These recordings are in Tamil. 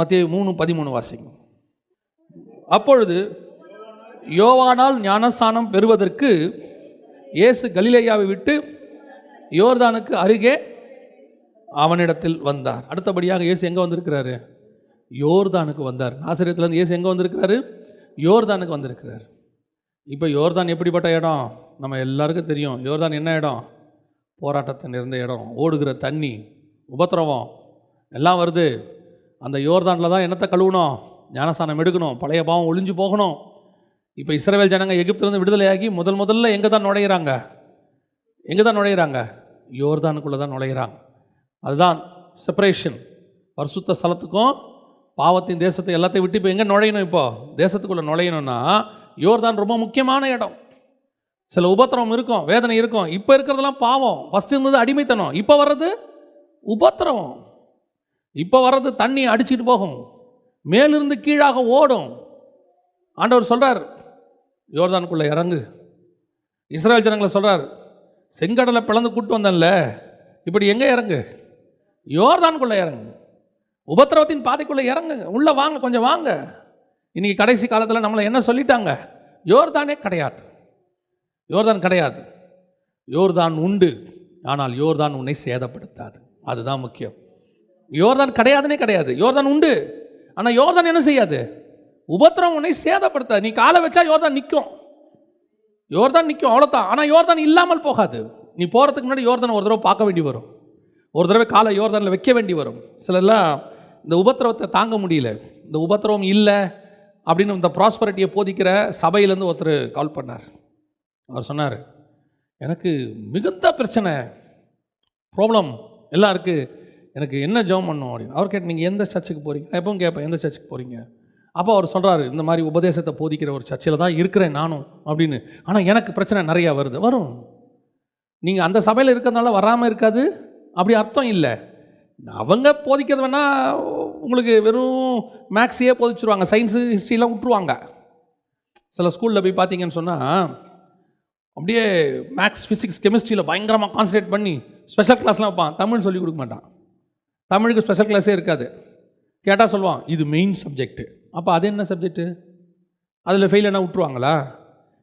மத்திய மூணு பதிமூணு வாசிக்கும் அப்பொழுது யோவானால் ஞானஸ்தானம் பெறுவதற்கு இயேசு கலிலேயாவை விட்டு யோர்தானுக்கு அருகே அவனிடத்தில் வந்தார். அடுத்தபடியாக இயேசு எங்கே வந்திருக்கிறாரு? யோர்தானுக்கு வந்தார். ஆசிரியத்திலேருந்து இயேசு எங்கே வந்திருக்கிறாரு? யோர்தானுக்கு வந்திருக்கிறார். இப்போ யோர்தான் எப்படிப்பட்ட இடம்? நம்ம எல்லாருக்கும் தெரியும். யோர்தான் என்ன இடம்? போராட்டத்தை நிறைந்த இடம். ஓடுகிற தண்ணி உபத்திரவம் எல்லாம் வருது. அந்த யோர்தானில் தான் என்னத்தை கழுவணும் ஞானஸ்தானம் எடுக்கணும். பழைய பாவம் ஒளிஞ்சு போகணும். இப்போ இஸ்ரேல் ஜனங்க எகிப்திலேருந்து விடுதலையாகி முதல் முதல்ல எங்கே தான் நுழையிறாங்க? எங்கே தான் நுழையிறாங்க? யோர்தானுக்குள்ளே தான் நுழையிறாங்க. அதுதான் செப்பரேஷன் பரிசுத்த ஸ்தலத்துக்கும் பாவத்தின் தேசத்தை எல்லாத்தையும் விட்டு இப்போ எங்கே நுழையணும் இப்போ? தேசத்துக்குள்ளே நுழையணும்னா யோர்தான் ரொம்ப முக்கியமான இடம். சில உபத்திரவம் இருக்கும் வேதனை இருக்கும். இப்போ இருக்கிறதெல்லாம் பாவம். ஃபஸ்ட்டு இருந்தது அடிமைத்தனம். இப்போ வர்றது உபத்திரவம். இப்போ வர்றது தண்ணி அடிச்சிட்டு போகும். மேலிருந்து கீழாக ஓடும். ஆண்டவர் சொல்கிறார் யோர்தானுக்குள்ளே இறங்கு. இஸ்ரேல் ஜனங்களை சொல்கிறார் செங்கடலை பிளந்து கூட்டு வந்தேன்ல இப்படி எங்கே இறங்கு? யோர்தானுக்குள்ளே இறங்கு. உபத்திரவத்தின் பாதைக்குள்ளே இறங்கு. உள்ளே வாங்க கொஞ்சம் வாங்க. இன்னைக்கு கடைசி காலத்தில் நம்மளை என்ன சொல்லிட்டாங்க? யோர்தானே கிடையாது. யோர்தான் கிடையாது. யோர்தான் உண்டு. ஆனால் யோர்தான் உன்னை சேதப்படுத்தாது. அதுதான் முக்கியம். யோர்தான் கிடையாதுனே கிடையாது. யோர்தான் உண்டு. ஆனால் யோர்தான் என்ன செய்யாது? உபத்திரம் உன்னை சேதப்படுத்தாது. நீ காலை வச்சா யோர்தான் நிற்கும் யோர்தான் நிற்கும் அவ்வளோதான் ஆனால் யோர்தான் இல்லாமல் போகாது. நீ போகிறதுக்கு முன்னாடி யோர்தான் ஒரு தடவை பார்க்க வேண்டி வரும். ஒரு தடவை காலை யோர்தானில் வைக்க வேண்டி வரும். சிலர்லாம் இந்த உபத்திரவத்தை தாங்க முடியல. இந்த உபத்திரவம் இல்லை அப்படின்னு இந்த ப்ராஸ்பரிட்டியை போதிக்கிற சபையிலேருந்து ஒருத்தர் கால் பண்ணார். அவர் சொன்னார் எனக்கு மிகுந்த பிரச்சனை ப்ராப்ளம் எல்லாம் இருக்குது எனக்கு என்ன ஜெபம் பண்ணும் அப்படின்னு. அவர் கேட்டு நீங்கள் எந்த சர்ச்சுக்கு போகிறீங்க நான் எப்பவும் கேட்பேன் எந்த சர்ச்சுக்கு போகிறீங்க அப்போ அவர் சொல்கிறாரு இந்த மாதிரி உபதேசத்தை போதிக்கிற ஒரு சர்ச்சில் தான் இருக்கிறேன் நானும் அப்படின்னு. ஆனால் எனக்கு பிரச்சனை நிறையா வருது. வரும். நீங்கள் அந்த சபையில் இருக்கிறதுனால வராமல் இருக்காது. அப்படி அர்த்தம் இல்லை. அவங்க போதிக்கிறது வேணால் உங்களுக்கு வெறும் மேக்ஸையே போதிச்சிருவாங்க. சயின்ஸு ஹிஸ்ட்ரிலாம் விட்ருவாங்க சில ஸ்கூலில் போய் பார்த்தீங்கன்னு சொன்னால் அப்படியே மேக்ஸ் ஃபிசிக்ஸ் கெமிஸ்ட்ரியில் பயங்கரமாக கான்சன்ட்ரேட் பண்ணி ஸ்பெஷல் கிளாஸ்லாம் வைப்பான். தமிழ் சொல்லி கொடுக்க மாட்டான். தமிழுக்கு ஸ்பெஷல் கிளாஸே இருக்காது. கேட்டால் சொல்லுவான் இது மெயின் சப்ஜெக்ட்டு அப்போ அது என்ன சப்ஜெக்ட்டு அதில் ஃபெயில் என்ன விட்ருவாங்களா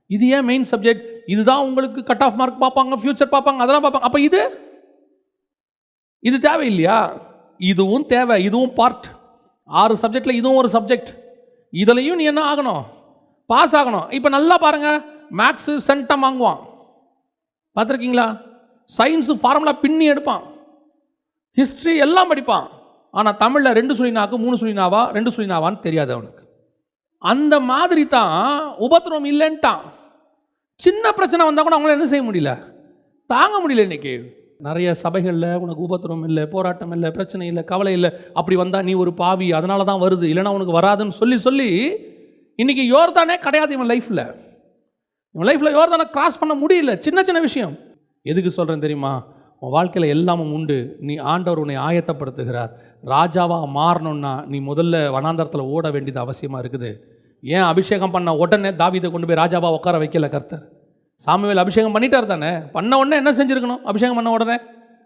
இது ஏன் மெயின் சப்ஜெக்ட் இதுதான் உங்களுக்கு கட் ஆஃப் மார்க் பார்ப்பாங்க ஃப்யூச்சர் பார்ப்பாங்க அதெல்லாம் பார்ப்பாங்க. அப்போ இது? இது தேவையில்லையா? இதுவும் தேவை இதுவும் பார்ட் ஆறு சப்ஜெக்டில் இதுவும் ஒரு சப்ஜெக்ட் இதுலையும் நீ என்ன ஆகணும்? பாஸ் ஆகணும். இப்போ நல்லா பாருங்கள் மேக்ஸு சென்டம் வாங்குவான். பார்த்துருக்கீங்களா? சயின்ஸு ஃபார்முலா பின்னி எடுப்பான். ஹிஸ்ட்ரி எல்லாம் படிப்பான். ஆனால் தமிழில் ரெண்டு சுழினாக்கு மூணு சுழினாவா ரெண்டு சுழினாவான்னு தெரியாது அவனுக்கு. அந்த மாதிரி தான் உபத்திரவம் இல்லைன்ட்டான். சின்ன பிரச்சனை வந்தால் கூட அவங்களால என்ன செய்ய முடியல? தாங்க முடியல இன்னைக்கு. நிறைய சபைகளில் உனக்கு உபத்திரம் இல்லை போராட்டம் இல்லை பிரச்சனை இல்லை கவலை இல்லை. அப்படி வந்தால் நீ ஒரு பாவி அதனால தான் வருது. இல்லைன்னா உனக்கு வராதுன்னு சொல்லி சொல்லி இன்றைக்கி யோர்தானே கிடையாது இவன் லைஃப்பில் இவன் லைஃப்பில் யோர்தானை கிராஸ் பண்ண முடியல. சின்ன சின்ன விஷயம். எதுக்கு சொல்கிறேன் தெரியுமா? உன் வாழ்க்கையில் எல்லாமும் உண்டு. நீ ஆண்டவர் உன்னை ஆயத்தப்படுத்துகிறார். ராஜாவாக மாறணும்னா நீ முதல்ல வனாந்தரத்தில் ஓட வேண்டியது அவசியமாக இருக்குது. ஏன் அபிஷேகம் பண்ண உடனே தாவிதை கொண்டு போய் ராஜாவாக உட்கார வைக்கல கர்த்தர்? சாமுவேல் அபிஷேகம் பண்ணிட்டார் தானே? பண்ண உடனே என்ன செஞ்சுருக்கணும்? அபிஷேகம் பண்ண உடனே?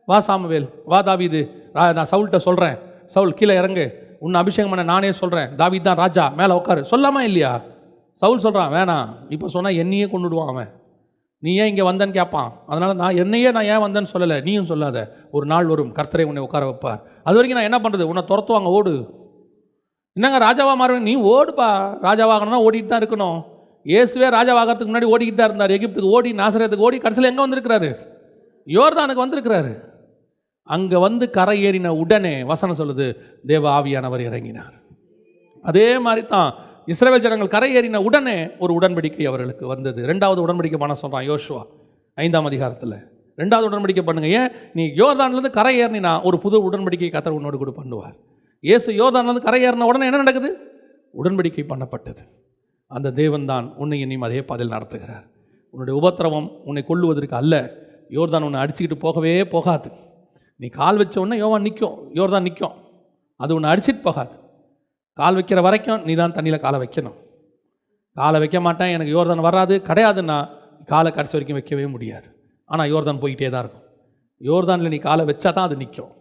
வா சாமுவேல் வா தாவிது. ரா நான் சவுல்கிட்ட சொல்கிறேன் சவுல் கீழே இறங்கு. உன்னை அபிஷேகம் பண்ண நானே சொல்கிறேன் தாவித் தான் ராஜா. மேலே உட்காரு. சொல்லாமா இல்லையா? சவுல் சொல்கிறான் வேணாம். இப்போ சொன்னால் என்னையே கொண்டுடுவான் அவன். நீ ஏன் இங்கே வந்தேன்னு கேட்பான் அதனால் நான் என்னையே நான் ஏன் வந்தேன்னு சொல்லலை நீயும் சொல்லாத. ஒரு நாள் வரும் கர்த்தரை உன்னை உட்கார வைப்பார். அது வரைக்கும் நான் என்ன பண்ணுறது உன்னை துரத்துவாங்க ஓடு. என்னங்க ராஜாவா மாறுவேன்? நீ ஓடுப்பா. ராஜாவாகணும்னா ஓடிட்டு தான் இருக்கணும். இயேசுவே ராஜாவாகிறதுக்கு முன்னாடி ஓடிக்கிட்டு தான் இருந்தார். எகிப்துக்கு ஓடி நாசரத்துக்கு ஓடி கடைசியில் எங்கே வந்திருக்கிறாரு? யோர்தானுக்கு வந்திருக்கிறாரு. அங்கே வந்து கரை ஏறின உடனே வசனம் சொல்லுது தேவ ஆவியானவர் இறங்கினார். அதே மாதிரி தான் இஸ்ரவேல் ஜனங்கள் கரை ஏறின உடனே ஒரு உடன்படிக்கை அவர்களுக்கு வந்தது. ரெண்டாவது உடன்படிக்கை பண்ண சொல்கிறான் யோசுவா ஐந்தாம் அதிகாரத்தில். ரெண்டாவது உடன்படிக்கை பண்ணுங்க. ஏன்? நீ யோர்தான்லேருந்து கரை ஏறினா ஒரு புது உடன்படிக்கை கத்தர் உன்னோடு கூட பண்ணுவார். இயேசு யோர்தான்லேருந்து கரை ஏறின உடனே என்ன நடக்குது? உடன்படிக்கை பண்ணப்பட்டது. அந்த தேவன் தான் உன்னை நீ அதே பாதையில் நடத்துகிறார். உன்னுடைய உபத்திரவம் உன்னை கொள்ளுவதற்கு அல்ல. யோர்தான் உன்னை அடிச்சுக்கிட்டு போகவே போகாது. நீ கால் வச்ச உடனே யோவான் நிற்கும் யோர்தான் நிற்கும் அது உன்னை அடிச்சிட்டு போகாது. கால் வைக்கிற வரைக்கும் நீ தான் தண்ணியில் காலை வைக்கணும். காலை வைக்க மாட்டேன் எனக்கு யோர்தான் வராது. கிடையாதுன்னா காலை கடைசி வரைக்கும் வைக்கவே முடியாது. ஆனால் யோர்தான் போயிட்டே தான் இருக்கும். யோர்தானில் நீ காலை வச்சா தான் அது நிற்கும்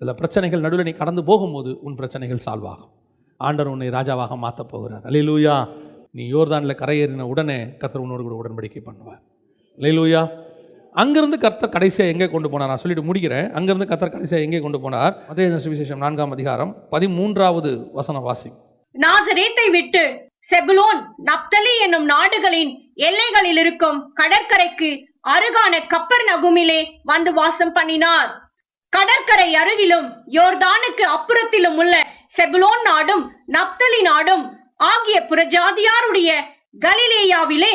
சில பிரச்சனைகள் நடுவில் நீ கடந்து போகும்போது உன் பிரச்சனைகள் சால்வ் ஆகும். ஆண்டவர் உன்னை ராஜாவாக மாற்றப் போகிறார். அல்லேலூயா நீ யோர்தானில் கரையேறின உடனே கத்தர் உன்னோடு கூட உடன்படிக்கை பண்ணுவார். அல்லேலூயா அங்கிருந்து கர்த்தர் கடைசியாக எங்கே கொண்டு போனார்? நான் சொல்லிட்டு முடிக்கிறேன். அங்கிருந்து கர்த்தர் கடைசியாக எங்கே கொண்டு போனார்? மத்திய சுவிசேஷம்? நான்காம் அதிகாரம் பதிமூன்றாவது வசன வாசி. நாசரேத்தை விட்டு செபுலோன் நப்தலி என்னும் நாடுகளின் எல்லைகளில் இருக்கும் கடற்கரைக்கு அருகான கப்பர் நகுமிலே வந்து வாசம் பண்ணினார். கடற்கரை அருகிலும் யோர்தானுக்கு அப்புறத்திலும் உள்ள செபுலோன் நாடும் நப்தலி நாடும் ஆகிய புறஜாதியாருடைய கலிலேயாவிலே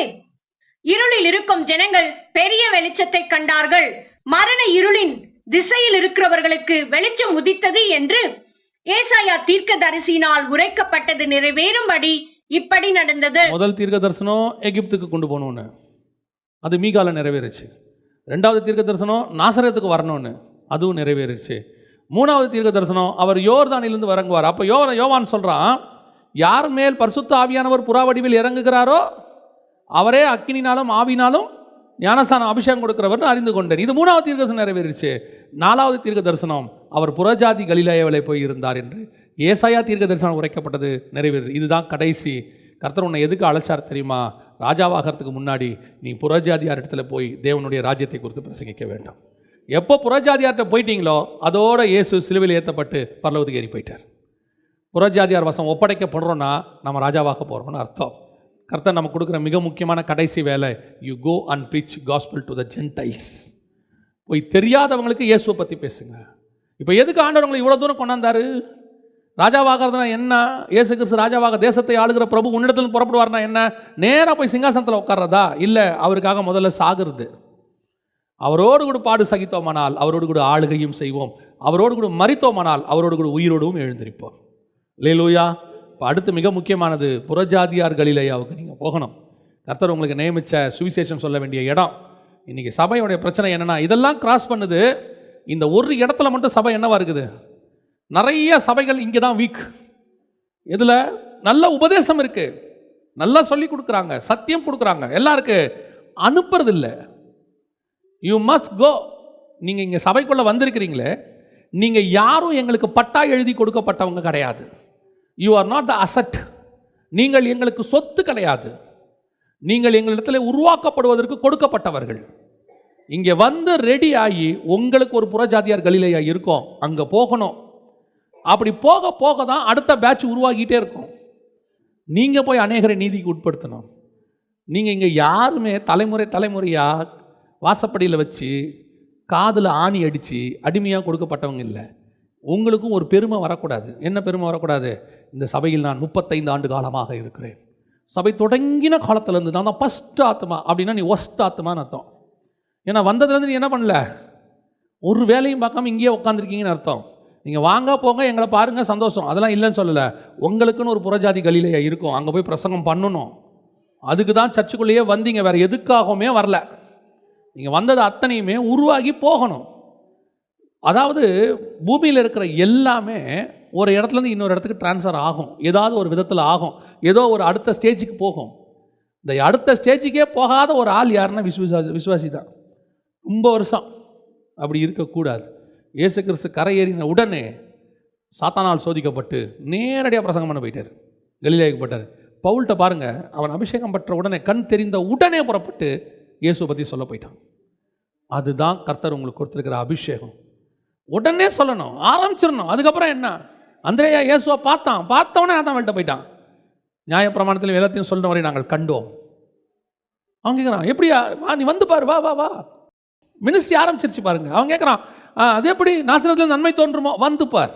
இருளில் இருக்கும் ஜனங்கள் பெரிய வெளிச்சத்தை கண்டார்கள். மரண இருளின் திசையில் இருக்கிறவர்களுக்கு வெளிச்சம் உதித்தது என்று ஏசாயா தீர்க்கதரிசியினால் உரைக்கப்பட்டது நிறைவேறும்படி இப்படி நடந்தது. முதல் தீர்க்க தரிசனம் எகிப்துக்கு கொண்டு போகணும்னு. அது மீகால நிறைவேறுச்சு. ரெண்டாவது தீர்க்க தரிசனம் நாசரத்துக்கு வரணும்னு. அதுவும் நிறைவேறுச்சு. மூணாவது தீர்க்க தரிசனம் அவர் யோர்தானிலிருந்து இறங்குவார். அப்போ யோ யோவான் சொல்கிறான் யார் மேல் பரிசுத்த ஆவியானவர் புறாவடிவில் இறங்குகிறாரோ அவரே அக்கினினாலும் ஆவினாலும் ஞானஸ்தானம் அபிஷேகம் கொடுக்குறவர்னு அறிந்து கொண்டேன். இது மூணாவது தீர்க்க தரிசனம் நிறைவேறிச்சு. நாலாவது தீர்க்க தரிசனம் அவர் புறஜாதி கலிலேயாவிலே போய் இருந்தார் என்று. ஏசாயா தீர்க்க தரிசனம் உரைக்கப்பட்டது நிறைவேறு இதுதான் கடைசி. கர்த்தர் உன்னை எதுக்கு அழைச்சார் தெரியுமா? ராஜாவாகிறதுக்கு முன்னாடி நீ புறஜாதியார் இடத்துல போய் தேவனுடைய ராஜ்யத்தை குறித்து பிரசங்கிக்க வேண்டும். எப்போ புறஜாதியார்கிட்ட போயிட்டீங்களோ அதோட இயேசு சிலுவையில் ஏற்றப்பட்டு பரலவத்துக்கு ஏறி போயிட்டார். புறஜாதியார் வசம் ஒப்படைக்கப்படுறோன்னா நம்ம ராஜாவாக போகிறோம்னு அர்த்தம். கர்த்தர் நம்ம கொடுக்குற மிக முக்கியமான கடைசி வேலை you go and preach gospel to the gentiles போய் தெரியாதவங்களுக்கு இயேசுவை பற்றி பேசுங்க. இப்போ எதுக்கு ஆண்டவங்களை இவ்வளோ தூரம் கொண்டாந்தாரு? ராஜாவாகிறதுனா என்ன? இயேசு கிறிஸ்து ராஜாவாக தேசத்தை ஆளுகிற பிரபு உன்னிடத்துல புறப்படுவார்னா என்ன? நேராக போய் சிங்காசனத்தில் உட்கார்றதா? இல்லை அவருக்காக முதல்ல சாகிறது. அவரோடு கூட பாடு சகித்தோமானால் அவரோடு கூட ஆளுகையும் செய்வோம். அவரோடு கூட மறித்தோமானால் அவரோடு கூட உயிரோடும் எழுந்திருப்போம். லேலூயா இப்போ அடுத்து மிக முக்கியமானது புறஜாதியார்களிலேயாவுக்கு நீங்கள் போகணும். கர்த்தர் உங்களுக்கு நியமித்த சுவிசேஷம் சொல்ல வேண்டிய இடம். இன்றைக்கி சபையுடைய பிரச்சனை என்னென்னா இதெல்லாம் கிராஸ் பண்ணுது. இந்த ஒரு இடத்துல மட்டும் சபை என்னவா இருக்குது? நிறைய சபைகள் இங்கே தான் வீக் இதில் நல்ல உபதேசம் இருக்குது நல்லா சொல்லி கொடுக்குறாங்க சத்தியம் கொடுக்குறாங்க. எல்லாம் இருக்கு அனுப்புறது இல்லை யூ மஸ்ட் கோ நீங்கள் இங்கே சபைக்குள்ளே வந்திருக்கிறீங்களே நீங்கள் யாரும் எங்களுக்கு பட்டா எழுதி கொடுக்கப்பட்டவங்க கிடையாது. You are not the asset நீங்கள் எங்களுக்கு சொத்து கிடையாது. நீங்கள் எங்களிடத்தில் உருவாக்கப்படுவதற்கு கொடுக்கப்பட்டவர்கள். இங்கே வந்து ரெடி ஆகி உங்களுக்கு ஒரு புறஜாதியார் கலிலையா இருக்கும். அங்கே போகணும். அப்படி போக போக தான் அடுத்த பேட்ச் உருவாகிட்டே இருக்கும். நீங்கள் போய் அநேகரை நீதிக்கு உட்படுத்தணும். நீங்கள் இங்கே யாருமே தலைமுறை தலைமுறையாக வாசப்படியில் வச்சு காதில் ஆணி அடித்து அடிமையாக கொடுக்கப்பட்டவங்க இல்லை. உங்களுக்கும் ஒரு பெருமை வரக்கூடாது. என்ன பெருமை வரக்கூடாது? இந்த சபையில் நான் முப்பத்தைந்து ஆண்டு காலமாக இருக்கிறேன். சபை தொடங்கின காலத்துலேருந்து நான் தான் ஃபஸ்ட் ஆத்மா அப்படின்னா நீ ஒஸ்ட் ஆத்மான்னு அர்த்தம். ஏன்னா வந்ததுலேருந்து நீ என்ன பண்ணல? ஒரு வேலையும் பார்க்காம இங்கேயே உட்காந்துருக்கீங்கன்னு அர்த்தம். நீங்கள் வாங்க போங்க எங்களை பாருங்கள் சந்தோஷம். அதெல்லாம் இல்லைன்னு சொல்லலை. உங்களுக்குன்னு ஒரு புறஜாதி கலிலையா இருக்கும். அங்கே போய் பிரசங்கம் பண்ணணும். அதுக்கு தான் சர்ச்சுக்குள்ளேயே வந்தீங்க. வேறு எதுக்காகவுமே வரல. நீங்கள் வந்தது அத்தனையுமே உருவாகி போகணும். அதாவது பூமியில் இருக்கிற எல்லாமே ஒரு இடத்துலேருந்து இன்னொரு இடத்துக்கு ட்ரான்ஸ்ஃபர் ஆகும். ஏதாவது ஒரு விதத்தில் ஆகும். ஏதோ ஒரு அடுத்த ஸ்டேஜுக்கு போகும். இந்த அடுத்த ஸ்டேஜுக்கே போகாத ஒரு ஆள் யாருன்னா விஸ்வசா விஸ்வாசி தான் ரொம்ப வருஷம் அப்படி இருக்கக்கூடாது. இயேசு கிறிஸ்து கரையேறின உடனே சாத்தானால் சோதிக்கப்பட்டு நேரடியாக பிரசங்கம் பண்ண போயிட்டார். கலிலாய்க்கு போட்டார் பவுல்கிட்ட பாருங்கள் அவன் அபிஷேகம் பெற்ற உடனே கண் தெரிந்த உடனே புறப்பட்டு இயேசு பற்றி சொல்ல போயிட்டான். அதுதான் கர்த்தர் உங்களுக்கு கொடுத்துருக்கிற அபிஷேகம். உடனே சொல்லணும் ஆரம்பிச்சிடணும். அதுக்கப்புறம் என்ன? அந்திரையா இயேசுவை பார்த்தான். பார்த்தவனே அதான் வெளிட்ட போயிட்டான். நியாயப்பிரமாணத்தில் எல்லாத்தையும் சொல்கிற வரை நாங்கள் கண்டோம். அவன் கேட்குறான் எப்படியா? வா நீ வந்து பாரு வா வா வா. மினிஸ்ட்ரி ஆரம்பிச்சிருச்சு பாருங்க. அவன் கேட்குறான் அது எப்படி? நாசனத்தில் நன்மை தோன்றுமோ? வந்து பார்.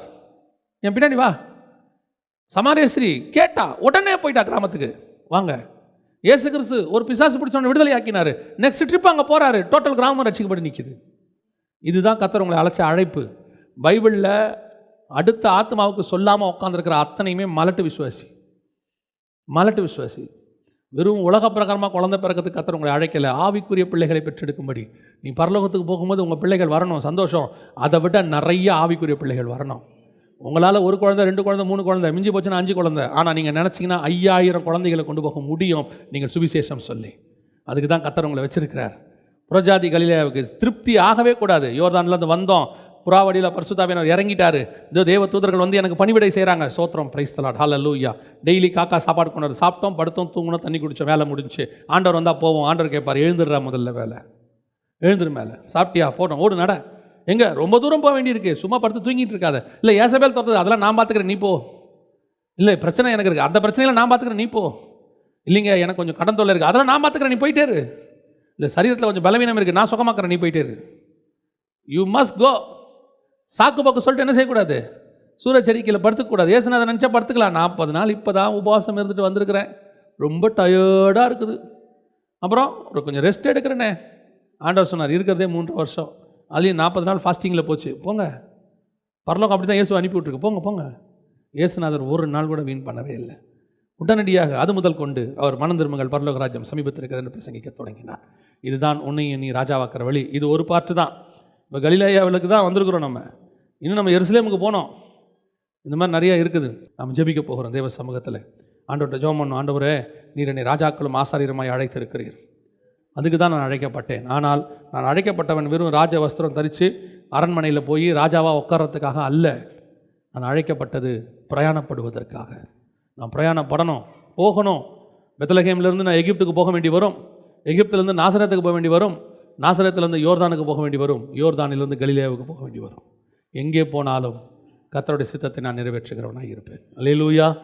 என் பின்னாடி வா. சமாரியஸ்ரீ கேட்டா உடனே போயிட்டா கிராமத்துக்கு. வாங்க. ஏசு கிறிஸ்து ஒரு பிசாசு பிடிச்சவனை விடுதலை ஆக்கினார். நெக்ஸ்ட் ட்ரிப் அங்கே போகிறாரு டோட்டல் கிராமம் ரட்சிக்கப்பட்டு நிற்கிது இதுதான் கத்தர் உங்களை அழைச்ச அழைப்பு. பைபிளில் அடுத்த ஆத்மாவுக்கு சொல்லாமல் உட்காந்துருக்கிற அத்தனையுமே மலட்டு விசுவாசி. மலட்டு விசுவாசி. வெறும் உலக பிரகாரமாக குழந்தை பிறக்கிறதுக்கு கத்தர் உங்களை அழைக்கலை. ஆவிக்குரிய பிள்ளைகளை பெற்றெடுக்கும்படி. நீ பரலோகத்துக்கு போகும்போது உங்கள் பிள்ளைகள் வரணும். சந்தோஷம். அதை விட நிறைய ஆவிக்குரிய பிள்ளைகள் வரணும். உங்களால் ஒரு குழந்தை ரெண்டு குழந்தை மூணு குழந்தை மிஞ்சி போச்சுன்னா அஞ்சு குழந்தை. ஆனால் நீங்கள் நினச்சிங்கன்னா ஐயாயிரம் குழந்தைகளை கொண்டு போக முடியும். நீங்கள் சுவிசேஷம் சொல்லி. அதுக்கு தான் கத்தர் உங்களை வச்சிருக்கிறார். புறஜாதி திருப்தி ஆகவே கூடாது. யோர்தான்லேருந்து வந்தோம். புறாவடியில் பரிசுத்தாவினர் இறங்கிட்டார். இந்த தேவ தூதர்கள் வந்து எனக்கு பணிவிடை செய்கிறாங்க சோத்திரம் பிரைஸ் தலாட் ஹால லூயா டெய்லி காக்கா சாப்பாடு கொண்டு சாப்பிட்டோம் படுத்தோம் தூங்கணும் தண்ணி குடித்தோம் வேலை முடிஞ்சு. ஆண்டவர் வந்தால் போவோம் ஆண்டவர் கேட்பார் எழுந்துடுறா முதல்ல வேலை. எழுந்துரு மேலே. சாப்பிட்டியா? போட்டோம் ஓடு நட. எங்கே? ரொம்ப தூரம் போக வேண்டியிருக்கு. சும்மா படுத்து தூங்கிட்டு இருக்காத. இல்லை ஏசபேல் தொடர்றது அதெல்லாம் நான் பார்த்துக்கிறேன் நீ போ. இல்லை பிரச்சனை எனக்கு இருக்குது அந்த பிரச்சனையில் நான் பார்த்துக்கிறேன் நீ போ. இல்லைங்க எனக்கு கொஞ்சம் கடன் தொல்லை இருக்குது அதெல்லாம் நான் பார்த்துக்கிறேன் நீ போயிட்டேரு. இல்லை சரீரத்தில் கொஞ்சம் பலவீனம் இருக்குது நான் சுகமாக்குறேன் நீ போயிட்டேரு. யூ மஸ்ட் கோ சாக்கு போக்கு சொல்லிட்டு என்ன செய்யக்கூடாது? சூரச்சரிக்கையில் படுத்துக்கூடாது ஏசுநாதன் நினச்சா படுத்துக்கலாம். நாற்பது நாள் இப்போ தான் உபவாசம் இருந்துட்டு வந்திருக்கிறேன். ரொம்ப டயர்டாக இருக்குது. அப்புறம் ஒரு கொஞ்சம் ரெஸ்ட் எடுக்கிறேனே. ஆண்டவர் சொன்னார் இருக்கிறதே மூன்று வருஷம். அதுலேயும் நாற்பது நாள் ஃபாஸ்டிங்கில் போச்சு. போங்க. பரலோகம் அப்படி தான் இயேசு அனுப்பி விட்ருக்கு போங்க போங்க. இயேசுநாதர் ஒரு நாள் கூட வீண் பண்ணவே இல்லை. உடனடியாக அது முதல் கொண்டு அவர் மனம் திரும்புங்கள் பரலோக சமீபத்தில் இருக்கிறது என்று பிரசங்கிக்க தொடங்கினார். இதுதான் உன்னையும் நீ ராஜாவாக்கிற வழி. இது ஒரு பாட்டு தான். இப்போ கலிலாயாவிலுக்கு தான் வந்திருக்கிறோம் நம்ம. இன்னும் நம்ம எருசலேமுக்கு போனோம். இந்த மாதிரி நிறையா இருக்குது. நம்ம ஜெபிக்க போகிறோம் தேவ சமூகத்தில். ஆண்டவர்கிட்ட ஜோம் பண்ணும். ஆண்டவரே நீர் என்னை ராஜாக்களும் ஆசாரியருமாய் அழைத்திருக்கிறீர். அதுக்கு தான் நான் அழைக்கப்பட்டேன். ஆனால் நான் அழைக்கப்பட்டவன் வெறும் ராஜ வஸ்திரம் தரித்து அரண்மனையில் போய் ராஜாவாக உட்கார்றதுக்காக அல்ல. நான் அழைக்கப்பட்டது பிரயாணப்படுவதற்காக. நான் பிரயாணப்படணும் போகணும். பெத்தலகேம்லேருந்து நான் எகிப்துக்கு போக வேண்டி வரும். எகிப்திலேருந்து நாசரத்துக்கு போக வேண்டி வரும். நாசரத்துலேருந்து யோர்தானுக்கு போக வேண்டி வரும். யோர்தானிலிருந்து கலிலேயாவுக்கு போக வேண்டி வரும். எங்கே போனாலும் கத்தருடைய சித்தத்தை நான் நிறைவேற்றுகிறவனாக இருப்பேன். அலையிலூயா